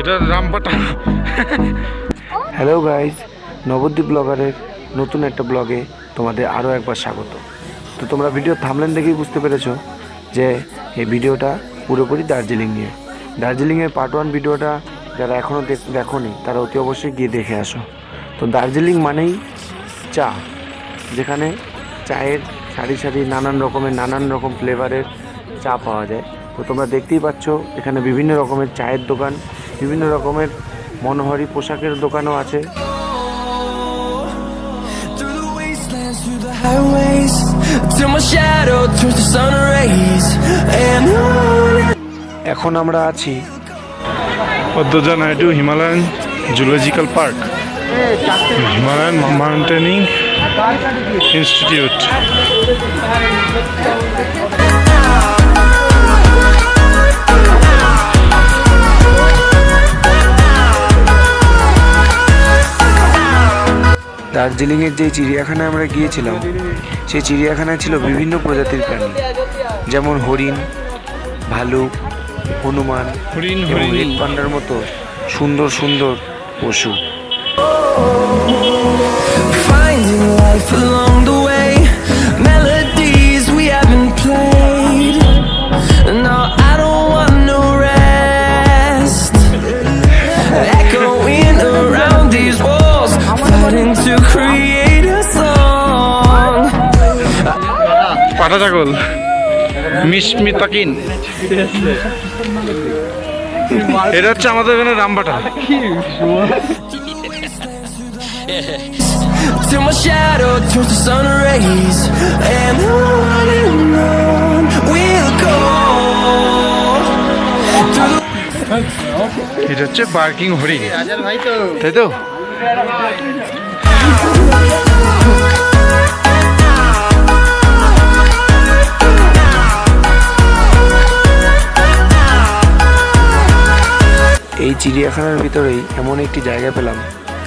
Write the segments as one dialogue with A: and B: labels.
A: এটা
B: hello guys Nabadwip ব্লগারের নতুন একটা ব্লগে তোমাদের আরও একবার স্বাগত। তো তোমরা ভিডিও থামলেন দেখেই বুঝতে পেরেছ যে এই ভিডিওটা পুরোপুরি দার্জিলিং নিয়ে। দার্জিলিংয়ের পার্ট ওয়ান ভিডিওটা যারা এখনও দেখোনি, তারা অতি অবশ্যই গিয়ে দেখে আসো। তো দার্জিলিং মানেই চা যেখানে চায়ের সারি সারি নানান রকমের নানান রকম ফ্লেভারের চা পাওয়া যায়। তো তোমরা দেখতেই পাচ্ছ এখানে বিভিন্ন রকমের চায়ের দোকান বিভিন্ন রকমের মনোহারি পোশাকের দোকানও আছে. এখন আমরা আছি
A: Padmaja Naidu Himalayan zoological park. Himalayan mountaineering institute
B: দার্জিলিংয়ের যে চিড়িয়াখানায় আমরা গিয়েছিলাম সেই চিড়িয়াখানায় ছিল বিভিন্ন প্রজাতির প্রাণী যেমন হরিণ ভালুক হনুমান
A: হরিণ,
B: এবং
A: হরিণ।
B: রেড পান্ডার মতো সুন্দর সুন্দর পশু
C: Finding life along the way, melodies we haven't played. No, I don't want no rest. Echoing around these walls, fighting to create a song.
A: পাটা ছাগল মিসমিতাকিন এটা হচ্ছে আমাদের এখানে রামপাটা
C: Till my shadow turns to sun rays, and on and on we'll go. Through the
A: এটা হচ্ছে parking হরিণ তাই তো
B: এই চিড়িয়াখানার ভিতরেই এমন একটি জায়গা পেলাম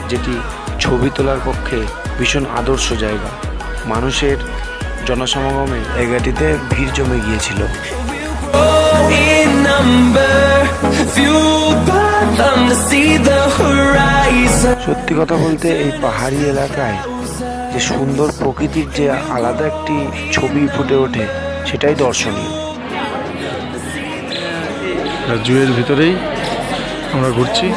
B: যেটি ছবি তোলার পক্ষে ভীষণ আদর্শ জায়গা। মানুষের জনসমাগমে জায়গাটিতে ভিড় জমে গিয়েছিল. সত্যি কথা বলতে এই পাহাড়ি এলাকায় যে সুন্দর প্রকৃতির যে আলাদা একটি ছবি ফুটে ওঠে, সেটাই দর্শনীয়।
A: জুয়ের ভিতরেই আমরা ঘুরছি।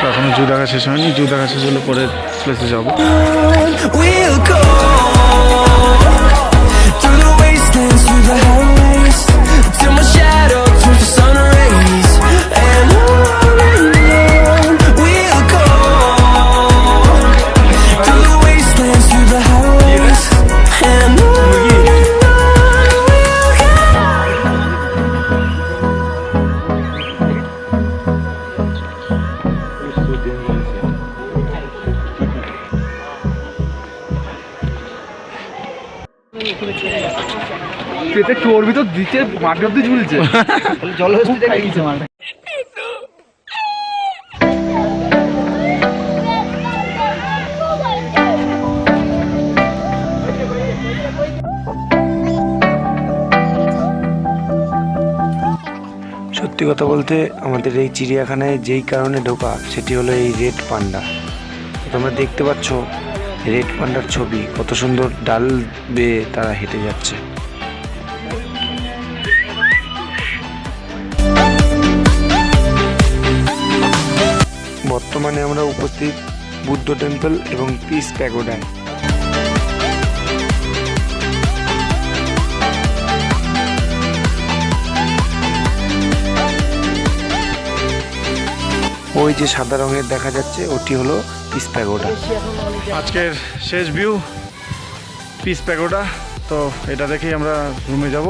A: তো এখনও জু দেখা শেষ হয়নি জু দেখা শেষ হলে পরে প্লেসে যাব
C: through the wastelands, through the highways, till my shadow
D: চর্বি তো দিচ্ছে মাটি অব্দি ঝুলছে। জল খাইছে
B: সত্যি কথা বলতে আমাদের এই চিড়িয়াখানায় যেই কারণে ঢোকা সেটি হলো এই রেড পান্ডা। তোমরা দেখতে পাচ্ছ রেড পান্ডার ছবি কত সুন্দর ডাল বেয়ে তারা হেঁটে যাচ্ছে। বর্তমানে আমরা উপস্থিত বুদ্ধ টেম্পল এবং পিস প্যাগোডায় ওই যে সাদা রঙের দেখা যাচ্ছে, ওটি হলো পিস প্যাগোডা।
A: আজকের শেষ ভিউ পিস প্যাগোডা। তো এটা দেখেই আমরা রুমে যাব।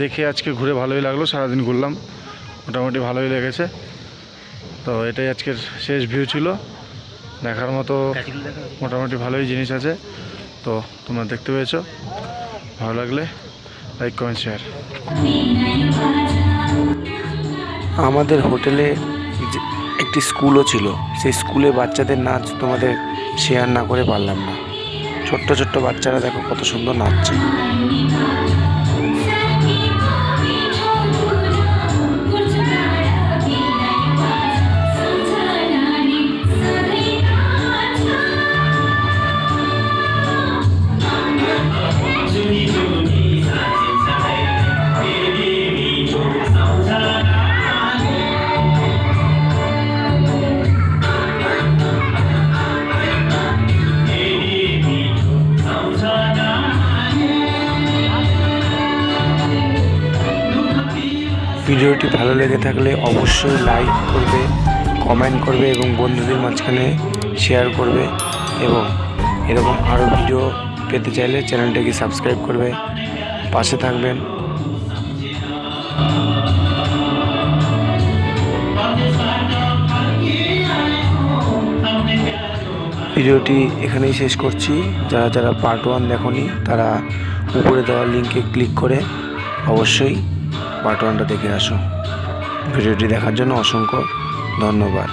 A: দেখে আজকে ঘুরে ভালোই লাগল, সারাদিন ঘুরলাম। মোটামুটি ভালোই লেগেছে। তো এটাই আজকের শেষ ভিউ ছিল। দেখার মতো মোটামুটি ভালোই জিনিস আছে। তো তোমরা দেখতে পেয়েছ। ভালো লাগলে লাইক কমেন্ট শেয়ার
B: আমাদের হোটেলে একটি স্কুলও ছিল। সেই স্কুলে বাচ্চাদের নাচ তোমাদের শেয়ার না করে পারলাম না। ছোট্ট ছোট্ট বাচ্চারা দেখো কত সুন্দর নাচছে। ভিডিওটি ভালো লেগে থাকলে অবশ্যই লাইক করবে কমেন্ট করবে এবং বন্ধুদের মাঝখানে শেয়ার করবে এবং এরকম আরও ভিডিও পেতে চাইলে চ্যানেলটাকে সাবস্ক্রাইব করবে। পাশে থাকবেন। ভিডিওটি এখানেই শেষ করছি। যারা যারা পার্ট ওয়ান দেখনি, তারা উপরে দেওয়া লিঙ্কে ক্লিক করে অবশ্যই পার্ট ওয়ানটা দেখে আসো। ভিডিওটি দেখার জন্য অসংখ্য ধন্যবাদ।